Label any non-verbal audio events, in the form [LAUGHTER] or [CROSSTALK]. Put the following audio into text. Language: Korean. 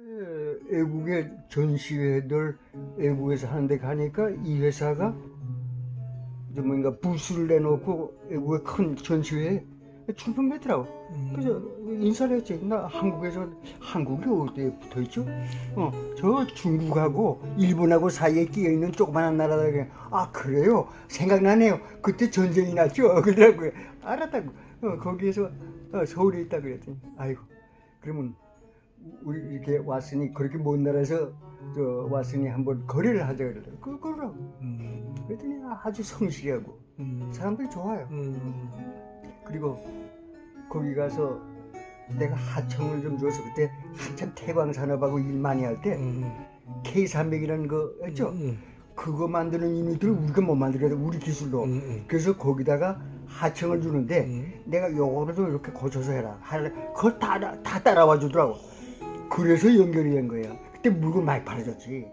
에, 외국의 전시회들 외국에서 하는데 가니까 이 회사가 이제 뭔가 부스를 내놓고 외국의 큰 전시회에 출품했더라고. 그래서 인사를 했지. 나 한국에서 한국이 어디에 붙어 있죠? 어, 저 중국하고 일본하고 사이에 끼어 있는 조그마한 나라다. 아 그래요? 생각나네요. 그때 전쟁이 났죠. [LAUGHS] 그러더라고요. 알았다고. 어, 거기에서 어, 서울에 있다 그랬더니 아이고 그러면 우리 이렇게 왔으니 그렇게 먼 나라에서 저 왔으니 한번 거래를 하자 그러더라고. 그 그러라고. 음, 그랬더니 아주 성실하고 음, 사람들이 좋아요. 음, 그리고 거기 가서 내가 하청을 좀 줘서 그때 한참 태광 산업하고 일 많이 할때 음, K300이라는 거 있죠? 음, 그거 만드는 유닛들을 우리가 못 만들거든 우리 기술로 음, 음. 그래서 거기다가 하청을 주는데 음. 내가 요거를 좀 이렇게 고쳐서 해라 그걸 다, 다 따라와 주더라고 그래서 연결이 된 거예요. 그때 물건 많이 팔아줬지.